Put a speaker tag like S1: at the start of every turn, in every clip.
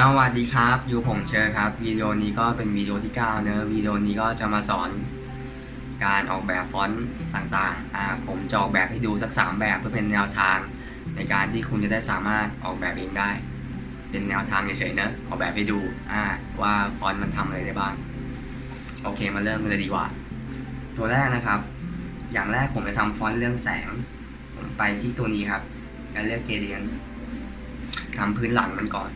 S1: สวัสดีครับ อยู่ผมเชอร์ครับวิดีโอนี้ก็เป็นวิดีโอที่9เนอะวิดีโอนี้ก็จะมาสอนการออกแบบฟอนต์ต่างๆอ่าผมจะออกแบบให้ดูสัก 3 แบบเพื่อเป็นแนวทาง ในการที่คุณจะได้สามารถออกแบบเองได้ เป็นแนวทางเฉยๆเนอะออกแบบให้ดูอ่าว่าฟอนต์มันทำอะไรได้บ้างโอเคมาเริ่มกันเลยดีกว่า ตัวแรกนะครับ อย่างแรกผมจะทำฟอนต์เรื่องแสงผมไปที่ตัวนี้ครับจะเลือกเกเดียนทำพื้นหลังมันก่อน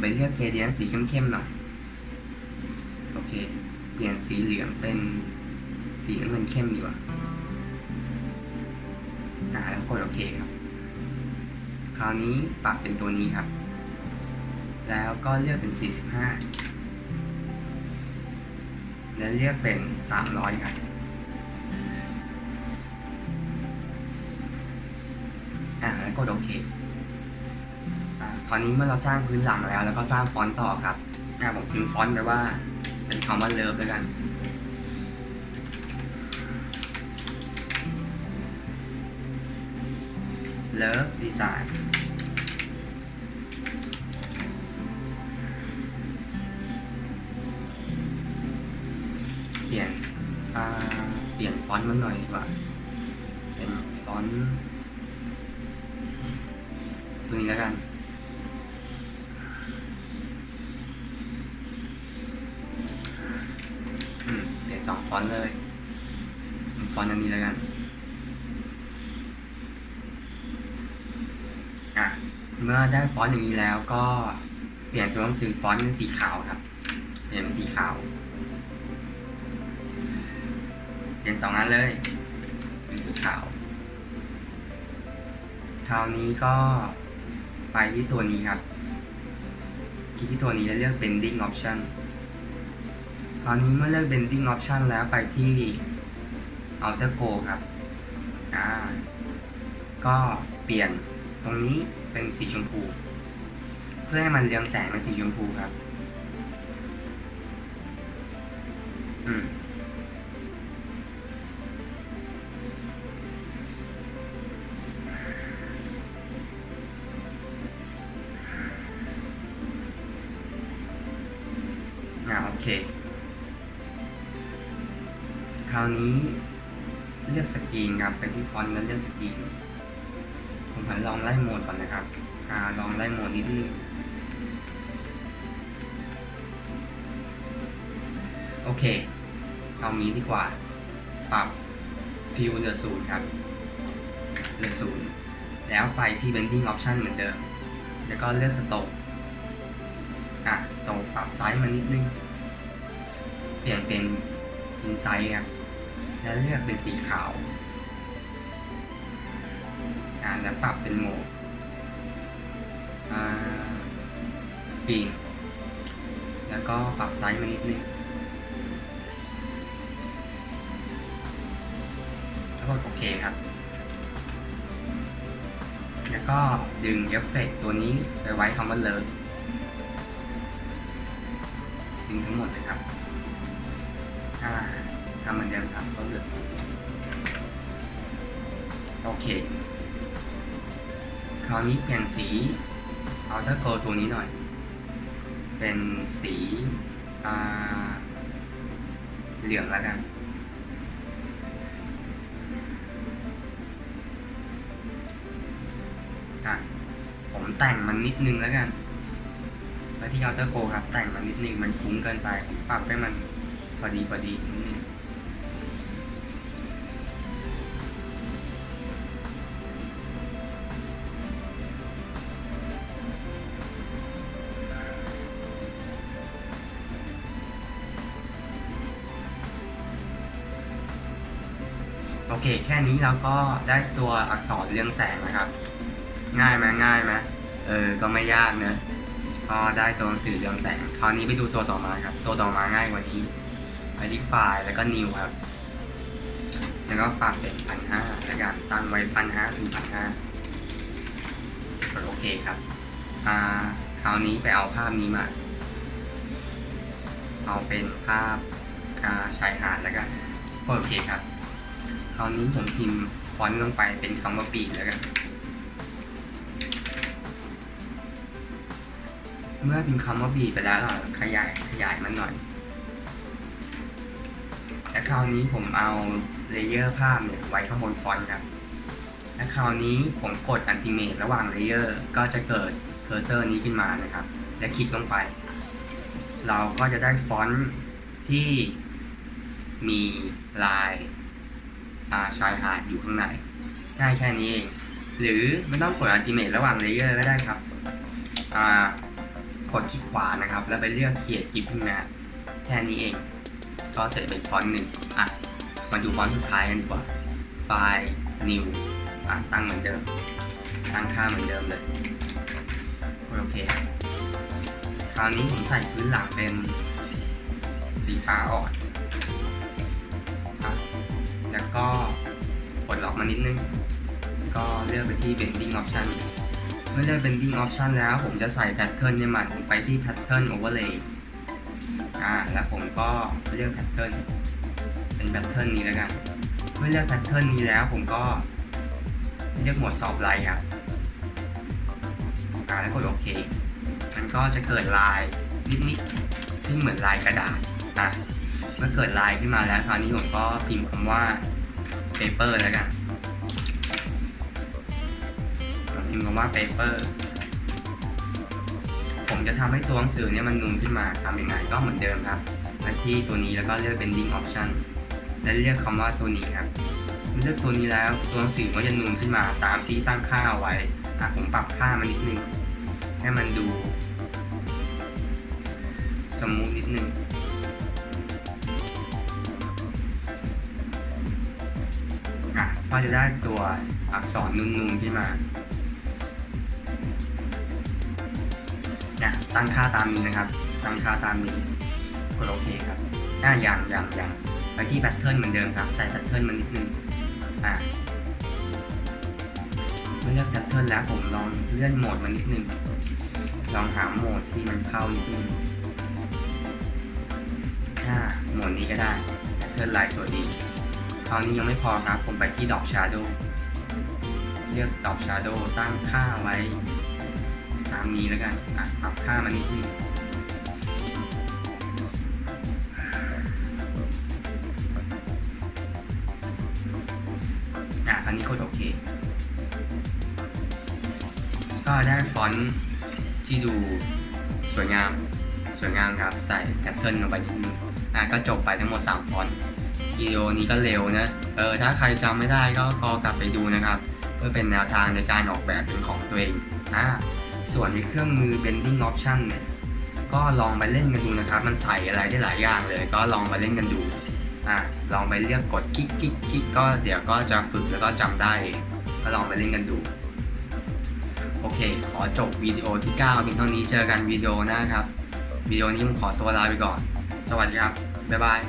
S1: ไปเลือกเกรเดียนสีเข้มๆหน่อย โอเค เปลี่ยนสีเหลืองเป็นสีน้ำเงินเข้มดีกว่าอ่าแล้วกดโอเคครับ คราวนี้ปรับเป็นตัวนี้ครับ แล้วก็เลือกเป็น 45 แล้วเลือกเป็น 300 ครับอ่าแล้วกดโอเค ตอนนี้เมื่อเราสร้างพื้นหลังแล้วแล้วก็สร้างฟอนต์ต่อครับอ่ผมพิมพ์ฟอนต์ไปว่า เป็นคำว่าเลิฟแล้วกันเลิฟดีไซน์เปลี่ยนเปลี่ยนฟอนต์มันหน่อยดีกว่า เป็นฟอนต์ตัวนี้แล้วกัน อืม เปลี่ยนสอง ฟอนต์เลยฟอนต์อันนี้แล้วกัน อะ เมื่อได้ฟอนต์อย่างนี้แล้วก็เปลี่ยนตัวหนังสือฟอนต์เป็นสีขาวครับเปลี่ยนเป็นสีขาว เปลี่ยนสองอันเลย เป็นสีขาว คราวนี้ก็ไปที่ตัวนี้ครับ คลิกที่ตัวนี้แล้วเลือก bending option คราวนี้เมื่อเลือก bending option แล้วไปที่ outer go ครับอ่าก็เปลี่ยนตรงนี้เป็นสีชมพู เพื่อให้มันเรืองแสงเป็นสีชมพูครับอืมอ่าโอเคค ราวนี้เลือกสกรีนครับไปที่ฟอนต์แล้วเลือกสกรีนผมขอลองไล่โหมดก่อนนะครับอ่าลองไล่โหมดนิดนึงโอเค เอางี้ดีกว่า ปรับฟิวเหลือศูนย์ครับเหลือศูนย์แล้วไปที่ bending option เหมือนเดิม แล้วก็เลือกสโตกอะสโตกปรับไซส์มานิดนึง เปลี่ยนเป็น insight ครับ แล้วเลือกเป็นสีขาวอ่าแล้วปรับเป็นโหมดอ่าสกรีนแล้วก็ปรับไซส์มานิดนึงแล้วก็โอเคครับ แล้วก็ดึงเอฟเฟกต์ตัวนี้ไปไว้คำว่าเลิฟดึงทั้งหมดเลยครับอ่าำมือนเดิมครับก็เลือศูนย์โอเค คราวนี้เปลี่ยนสี เอาเทอร์โกตัวนี้หน่อย เป็นสีเหลืองแล้วกันอะผมแต่งมันนิดนึงแล้วกันไปที่ Outer Go ครับแต่งมันนิดนึงมันฟุ้งเกินไปผมปรับให้มันพอดีพอดีนิดนึง โอเค แค่นี้เราก็ได้ตัวอักษรเรืองแสงนะครับ ง่ายไหมง่ายไหมเออ ก็ไม่ยากเนอะก็ได้ตัวหนังสือเรืองแสง คราวนี้ไปดูตัวต่อมาครับ ตัวต่อมาง่ายกว่านี้ไปที่ไฟล์แล้วก็ new ครับ แล้วก็ปรับเป็นพันห้าแล้วกันตั้งไว้พันห้าถึงพันห้ากดโอเคครับ อ่า คราวนี้ไปเอาภาพนี้มา เอาเป็นภาพอ่าชายหาดแล้วกันกดโอเคครับ คราวนี้ผมพิมพ์ฟอนต์ลงไปเป็นคำว่าปีแล้วกัน เมื่อพิมพ์คำว่าบีไปแล้วเราขยายขยายมันหน่อย และคราวนี้ผมเอาเลเยอร์ภาพเนี่ยไว้ข้างบนฟอนต์ครับ และคราวนี้ผมกดอันติเมตระหว่างเลเยอร์ก็จะเกิดเคอร์เซอร์นี้ขึ้นมานะครับ และคลิกลงไป เราก็จะได้ฟอนต์ที่มีลาย ชายหาดอยู่ข้างในง่ายแค่นี้เอง หรือไม่ต้องกดอันติเมตระหว่างเลเยอร์ก็ได้ครับอ่ากดคลิกขวานะครับ แล้วไปเลือกเขียนคลิปขึ้นมาแค่นี้เอง ก็เสร็จเป็นฟอนต์หนึ่งอะมาดูฟอนต์สุดท้ายกันดีกว่าไฟล์ new อะตั้งเหมือนเดิม ตั้งค่าเหมือนเดิมเลยโอเค คราวนี้ผมใส่พื้นหลังเป็นสีฟ้าอ่อน แล้วก็กดล็อกมานิดนึง ก็เลือกไปที่ bending option เมื่อเลือก bending option แล้วผมจะใส่ pattern ในมันผมไปที่ pattern overlay อ่า แล้วผมก็เลือก pattern เป็น pattern นี้แล้วกัน เมื่อเลือก pattern นี้แล้วผมก็เลือกหมด soft light ครับอ่าแล้วกดโอเค มันก็จะเกิดลายนิดๆซึ่งเหมือนลายกระดาษอะ เมื่อเกิดลายขึ้นมาแล้วคราวนี้ผมก็พิมพ์คำว่า paper แล้วกันผมพิมพ์คำว่า paper ผมจะทำให้ตัวหนังสือเนี่ยมันนูนขึ้นมาทำยังไงก็เหมือนเดิมครับไปที่ตัวนี้แล้วก็เลือก bending option และเลือกคำว่าตัวนี้ครับเมื่อเลือกตัวนี้แล้วตัวหนังสือก็จะนูนขึ้นมาตามที่ตั้งค่าเอาไว้อะผมปรับค่ามันนิดนึงให้มันดูสมูทนิดนึง ก็จะได้ตัวอักษรนูนๆขึ้นมาเนี่ยตั้งค่าตามนี้นะครับ ตั้งค่าตามนี้กดโอเคครับอะอย่างอย่างอย่างไปที่แพทเทิร์นเหมือนเดิมครับ ใส่แพทเทิร์นมันนิดนึงอะเมื่อเลือกแพทเทิร์นแล้วผมลองเลื่อนโหมดมันนิดนึง ลองหาโหมดที่มันเข้านิดนึงอ่าโหมดนี้ก็ได้แพทเทิร์นลายสวยดี คราวนี้ยังไม่พอครับ ผมไปที่ดอกชาโดเลือกดอกชาโดตั้งค่าไว้ตามนี้แล้วกันอะปรับค่ามันนิดนึงอะอันนี้กดโอเค ก็ได้ฟอนต์ที่ดูสวยงาม สวยงามครับ ใส่แพทเทิร์นลงไปนิดนึงอะก็จบไปทั้งหมด 3 ฟอนต์ วิดีโอนี้ก็เร็วนะ เออถ้าใครจำไม่ได้ก็ก็กลับไปดูนะครับ เพื่อเป็นแนวทางในการออกแบบเป็นของตัวเองอ่าส่วนในเครื่องมือ bending option เนี่ยก็ลองไปเล่นกันดูนะครับ มันใส่อะไรได้หลายอย่างเลย ก็ลองไปเล่นกันดูอ่าลองไปเลือกกดคลิกคลิกคลิกก็เดี๋ยวก็จะฝึกแล้วก็จำได้ก็ลองไปเล่นกันดู โอเค ขอจบวิดีโอที่ 9เพียงเท่านี้เจอกันวิดีโอหน้าครับวิดีโอนี้ผมขอตัวลาไปก่อน สวัสดีครับ บ๊ายบาย